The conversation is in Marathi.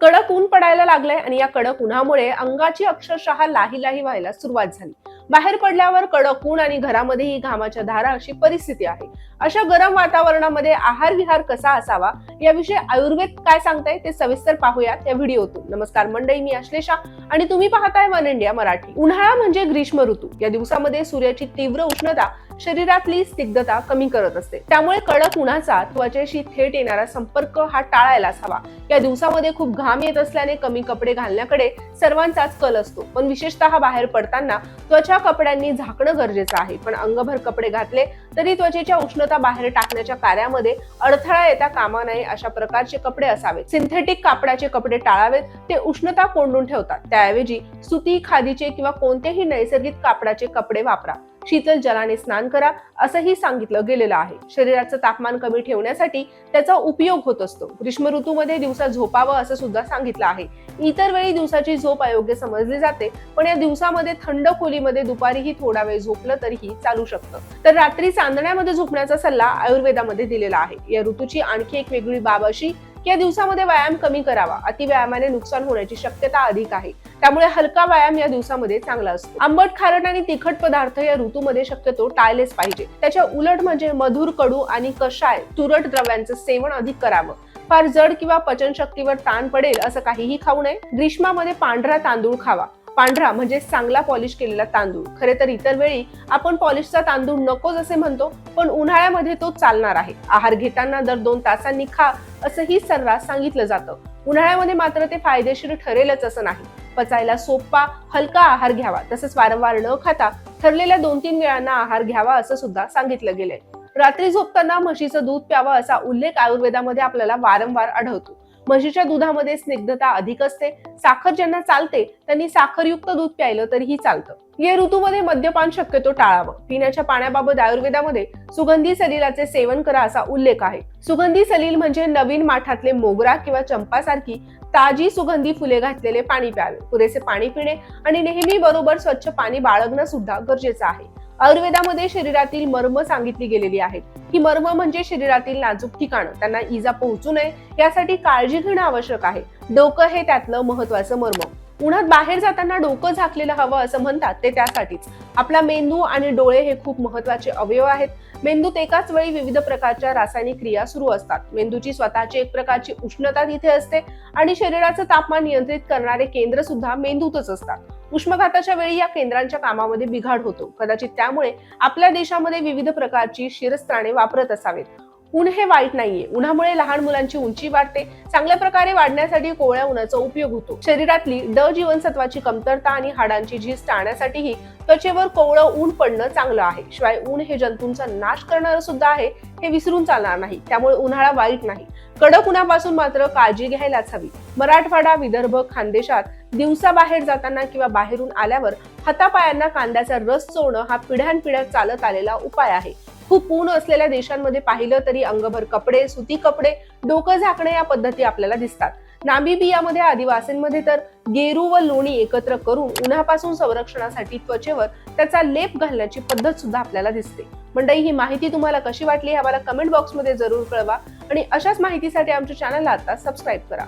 कडक ऊन पडायला लागलंय आणि या कडक उन्हामुळे अंगाची अक्षरशः लाही लाही व्हायला सुरुवात झाली. बाहेर पडल्यावर कडक ऊन आणि घरामध्येही घामाच्या धारा अशी परिस्थिती आहे. अशा गरम वातावरणामध्ये आहार विहार कसा असावा याविषयी आयुर्वेद काय सांगताय ते सविस्तर पाहूयात या व्हिडिओतून. नमस्कार मंडळी मी अश्लेषा आणि तुम्ही पाहताय वन इंडिया मराठी. उन्हाळा म्हणजे ग्रीष्म ऋतू. या दिवसामध्ये सूर्याची तीव्र उष्णता शरीरातली स्निग्धता कमी करत असते. त्यामुळे कडक उन्हाचा त्वचेशी थेट येणारा संपर्क हा टाळायलाच हवा. या दिवसामध्ये खूप घाम येत असल्याने कमी कपडे घालण्याकडे सर्वांचाच कल असतो. पण विशेषतः बाहेर पडताना त्वचा कपड्यांनी झाकणं गरजेचं आहे. पण अंगभर कपडे घातले तरी त्वचेच्या उष्णता बाहेर टाकण्याच्या कार्यामध्ये अडथळा येता कामा नये अशा प्रकारचे कपडे असावेत. सिंथेटिक कापडाचे कपडे टाळावेत ते उष्णता कोंडून ठेवतात. त्याऐवजी सुती खादीचे किंवा कोणतेही नैसर्गिक कापडाचे कपडे वापरा. शीतल जलाने स्नान करा असंही सांगितलं गेलेलं आहे. शरीराचं तापमान कमी ठेवण्यासाठी त्याचा उपयोग होत असतो. ग्रीष्म ऋतूमध्ये दिवसा झोपावं असं सुद्धा सांगितलं आहे. इतर वेळी दिवसाची झोप अयोग्य समजली जाते पण या दिवसामध्ये थंड खोलीमध्ये दुपारीही थोडा वेळ झोपलं तरीही चालू शकतं. तर रात्री चांदण्यामध्ये झोपण्याचा सल्ला आयुर्वेदामध्ये दिलेला आहे. या ऋतूची आणखी एक वेगळी बाब अशी या दिवसामध्ये व्यायाम कमी करावा. अतिव्यायामाने नुकसान होण्याची शक्यता अधिक आहे. त्यामुळे हलका व्यायाम या दिवसामध्ये चांगला असतो. आंबट खारट आणि तिखट पदार्थ या ऋतूमध्ये शक्यतो टाळलेच पाहिजे. त्याच्या उलट म्हणजे मधुर कडू आणि कषाय तुरट द्रव्यांचं सेवन अधिक करावं. फार जड किंवा पचनशक्तीवर ताण पडेल असं काहीही खाऊ नये. ग्रीष्मामध्ये पांढरा तांदूळ खावा. पांढरा म्हणजे चांगला पॉलिश केलेला तांदूळ. खरे तर इतर वेळी आपण पॉलिशचा तांदूळ नकोच असे म्हणतो पण उन्हाळ्यामध्ये तो चालणार आहे. आहार घेताना दर दोन तासांनी खा असंही सर्रास सांगितलं जातं. उन्हाळ्यामध्ये मात्र ते फायदेशीर ठरेलच असं नाही. पचायला सोपा हलका आहार घ्यावा. तसंच वारंवार न खाता ठरलेल्या दोन तीन वेळांना आहार घ्यावा असं सुद्धा सांगितलं गेलंय. रात्री झोपताना म्हशीचं दूध प्यावं असा उल्लेख आयुर्वेदामध्ये आपल्याला वारंवार आढळतो. म्हशीच्या दुधामध्ये स्निग्धता अधिक असते साखर ज्यांना चालते त्यांनी साखरयुक्त दूध प्यायलं तरीही चालतं. या ऋतूमध्ये मद्यपान शक्यतो टाळावं. पिण्याच्या पाण्याबाबत आयुर्वेदामध्ये सुगंधी सलिलाचे सेवन करा असा उल्लेख आहे. सुगंधी सलील म्हणजे नवीन माठातले मोगरा किंवा चंपासारखी ताजी सुगंधी फुले घातलेले पाणी प्यावे. पुरेसे पाणी पिणे आणि नेहमी बरोबर स्वच्छ पाणी बाळगणं सुद्धा गरजेचं आहे. आयुर्वेदामध्ये शरीरातील मर्म सांगितली गेलेली आहेत. ही मर्म म्हणजे शरीरातील नाजूक ठिकाणं. त्यांना इजा पोहोचू नये यासाठी काळजी घेणं आवश्यक आहे. डोकं हे त्यातलं महत्वाचं मर्म. उन्हात बाहेर जाताना डोकं झाकलेलं हवं असं म्हणतात ते त्यासाठीच. आपला मेंदू आणि डोळे हे खूप महत्त्वाचे अवयव आहेत. मेंदूत एकाच वेळी विविध प्रकारच्या रासायनिक क्रिया सुरू असतात. मेंदूची स्वतःची एक प्रकारची उष्णता तिथे असते आणि शरीराचं तापमान नियंत्रित करणारे केंद्र सुद्धा मेंदूतच असतात. उष्मघाताच्या वेळी या केंद्रांच्या कामामध्ये बिघाड होतो. कदाचित त्यामुळे आपल्या देशामध्ये विविध प्रकारची शिरस्त्राणे वापरत असावेत. ऊन हे वाईट नाहीये. उन्हामुळे लहान मुलांची उंची वाढते. चांगल्या प्रकारे वाढण्यासाठी कोवळ्या उन्हाचा उपयोग होतो. शरीरातली ड जीवनसत्वाची कमतरता आणि हाडांची झीज टाळण्यासाठीही त्वचेवर कोवळं ऊन पडणं चांगलं आहे. शिवाय ऊन हे जंतूंचा नाश करणारं सुद्धा आहे हे विसरून चालणार नाही. त्यामुळे उन्हाळा वाईट नाही. कडक उन्हापासून मात्र काळजी घ्यायलाच हवी. मराठवाडा विदर्भ खानदेशात दिवसा बाहेर जाताना किंवा बाहेरून आल्यावर हातापायांना कांद्याचा रस चोळणं हा पिढ्यानपिढ्या चालत आलेला उपाय आहे. खूप ऊन असलेल्या देशांमध्ये पाहिलं तरी अंगभर कपडे सुती कपडे डोकं झाकणे या पद्धती आपल्याला दिसतात. नामिबियामध्ये आदिवासींमध्ये तर गेरू व लोणी एकत्र करून उन्हापासून संरक्षणासाठी त्वचेवर त्याचा लेप घालण्याची पद्धत सुद्धा आपल्याला दिसते. मंडळी ही माहिती तुम्हाला कशी वाटली? हे आम्हाला कमेंट बॉक्समध्ये जरूर कळवा आणि अशाच माहितीसाठी आमच्या चॅनलला आता सबस्क्राईब करा.